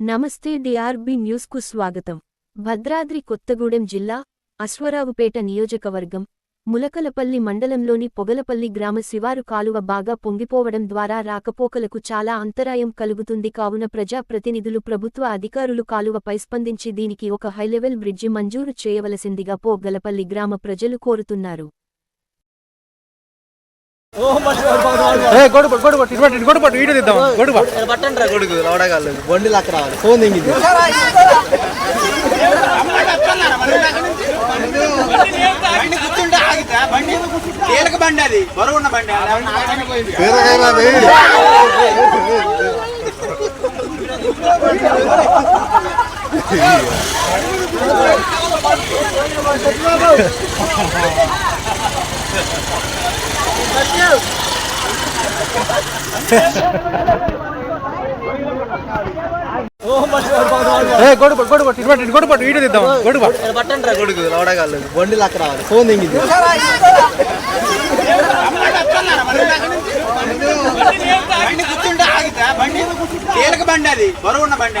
నమస్తే డిఆర్బి న్యూస్కు స్వాగతం. భద్రాద్రి కొత్తగూడెం జిల్లా అశ్వరావుపేట నియోజకవర్గం ములకలపల్లి మండలంలోని పొగలపల్లి గ్రామ శివారు కాలువ బాగా పొంగిపోవడం ద్వారా రాకపోకలకు చాలా అంతరాయం కలుగుతుంది కావున ప్రజాప్రతినిధులు ప్రభుత్వ అధికారులు కాలువపై స్పందించి దీనికి ఒక హైలెవెల్ బ్రిడ్జి మంజూరు చేయవలసిందిగా పోగలపల్లి గ్రామ ప్రజలు కోరుతున్నారు. గొడుగు గొడుగు ఇటు గొడుగు పట్టు వీడియో తీద్దాం గొడుగు పట్టు. పట్టండి రా కొడుకు రవడగాళ్ళు బండి లక్క రావాలి ఫోన్ దింగింది బండి కూర్చుంటే ఆగితే బండి తేలిక బండి అది బరువు ఉన్న బండి పోయింది. ఏ గొడుగు గొడుగు పట్టు ఇటు పట్టు ఇటు గొడుగు పట్టు వీడియో తీద్దాం గొడుగు పట్టు. పట్టండి రా కొడుకు రవడగాళ్ళు బండి లక్క రావాలి ఫోన్ దింగింది. బండి అది బరువు ఉన్న బండి